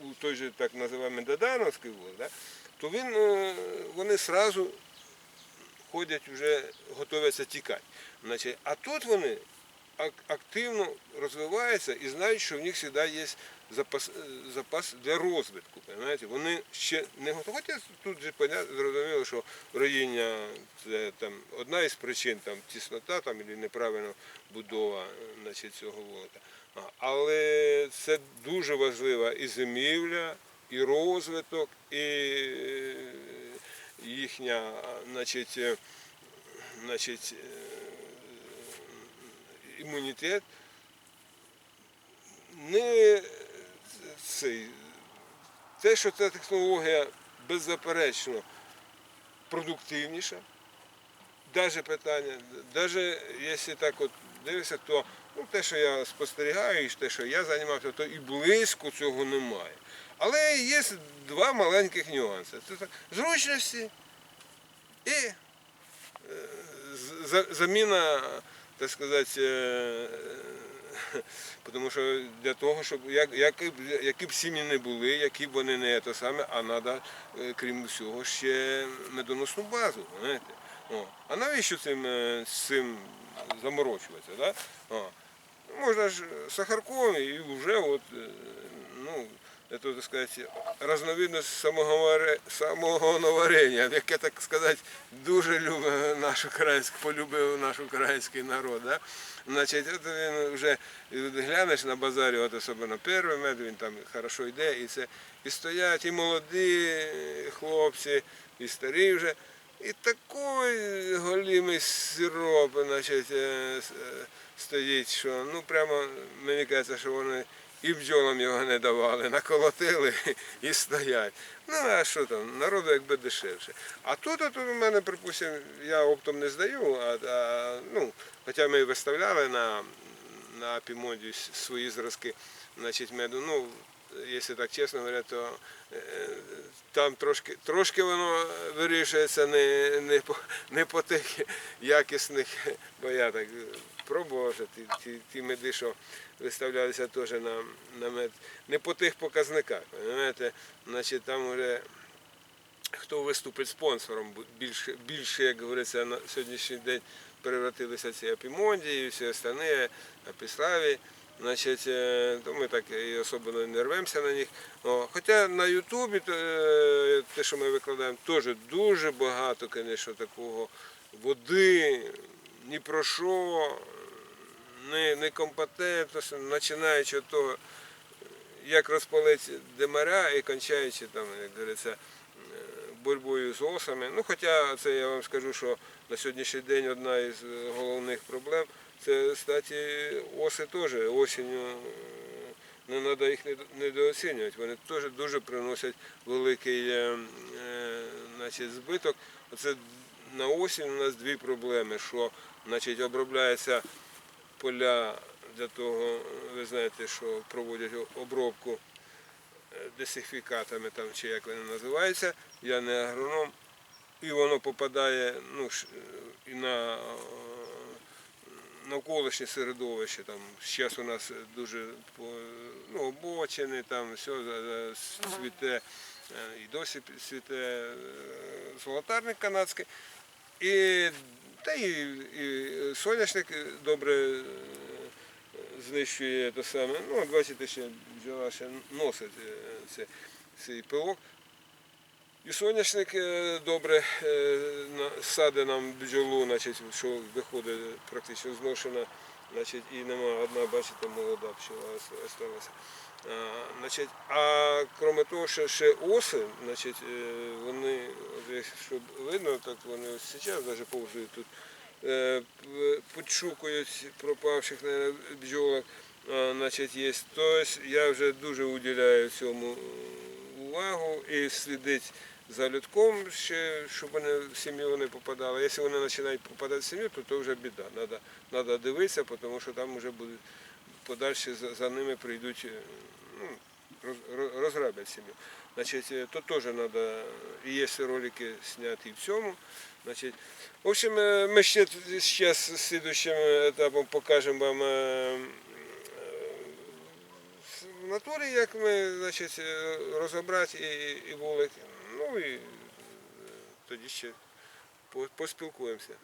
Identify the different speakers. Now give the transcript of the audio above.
Speaker 1: у той же так називаємо Додановський воз, да, то він, е, вони одразу ходять вже, готуються тікати. Значить, а тут вони активно розвиваються і знають, що в них завжди є запас, е, запас для розвитку. Понимаєте? Вони ще не готові. Хоча тут же зрозуміло, що роїння це там одна із причин, там тіснота там, або неправильна будова е, значить, цього волота. Але це дуже важлива і зимівля, і розвиток, і е, їхня, значить, е, значить, е, імунітет. Не цей, те, що ця технологія беззаперечно продуктивніша, навіть питання, навіть якщо так от дивишся, то ну, те, що я спостерігаю, і те, що я займався, то і близько цього немає. Але є два маленьких нюанси. Це зручності і е, заміна, так сказати, е, тому що для того, щоб як, які, б, які б сім'ї не були, які б вони не те саме, а треба, крім всього, ще медоносну базу. Знаєте? О. А навіщо цим, е, цим заморочуватися? Да? О. Можна ж сахарком і вже от, е, ну, это, так сказати, разновидність самоговаре- самогоноварення, яке, так сказати, дуже любить наш український, полюбив наш український народ. Да? Значить, от він вже глянеш на базарі, от особливо перший мед, він там хорошо йде, і це і стоять і молоді хлопці, і старі вже. І такий голімий сироп, значить, е, е, стоїть, що ну прямо мені кажеться, що вони і бджолам його не давали, наколотили і стоять. Ну а що там, народу якби дешевше. А тут от у мене, припустимо, я оптом не здаю, а, а ну, хоча ми виставляли на, на Пімоді свої зразки значить, меду. Ну, якщо так чесно говоря, то е, там трошки, трошки воно вирішується не, не, по, не по тих якісних, бо я так пробував ті, ті, ті меди, що виставлялися теж на, на мед, не по тих показниках. Розумієте? Значить, там вже хто виступить спонсором, більше, більше, як говориться, на сьогоднішній день перевратилися ці апімонді і всі остальні апіславі. Значить, е, то ми так і особливо не рвемося на них. О, хоча на Ютубі е, те, що ми викладаємо, теж дуже багато, звісно, такого води, ні про що, не, некомпетентності, починаючи від того, як розпалити демаря і кончаючи там, як говориться, е, боротьбою з осами. Ну, хоча це я вам скажу, що на сьогоднішній день одна із головних проблем це, кстати, оси теж осінню. Не треба їх недооцінювати. Вони теж дуже приносять великий е, е, значить, збиток. Оце на осінь у нас дві проблеми, що значить, обробляється поля для того, ви знаєте, що проводять обробку е, десифікатами, там, чи як вони називаються, я не агроном, і воно попадає ну, і на навколишнє середовище. Там, зараз у нас дуже ну, обочини, там все цвіте, е, і досі цвіте е, золотарник канадський. І, та і, і соняшник добре е, знищує те саме. Ну, от бачите, ще бджола ще носить цей пилок. І соняшник е, добре е, нам бджолу, значить, що виходить практично зношена, значить, і нема одна, бачите, молода пчола ос- осталася. А, значить, а крім того, що ще оси, значить, е, вони, якщо видно, так вони ось зараз навіть повзують тут, підшукують пропавших наверно, бджолок, значить, є. Тобто я вже дуже уділяю цьому увагу і слідить за людком, ще, щоб вони в сім'ю не попадали. Якщо вони починають попадати в сім'ю, то це вже біда. Треба, треба дивитися, тому що там вже будуть подальші за, ними прийдуть, е, ну, роз, роз- розграблять сім'ю. Значить, е, то теж треба, і є ролики зняті в цьому. Значить, в общем, е, ми ще зараз слідуючим етапом покажемо вам в натурі, як ми значить, розібрати і, і вулик. Ну і е, тоді ще поспілкуємося.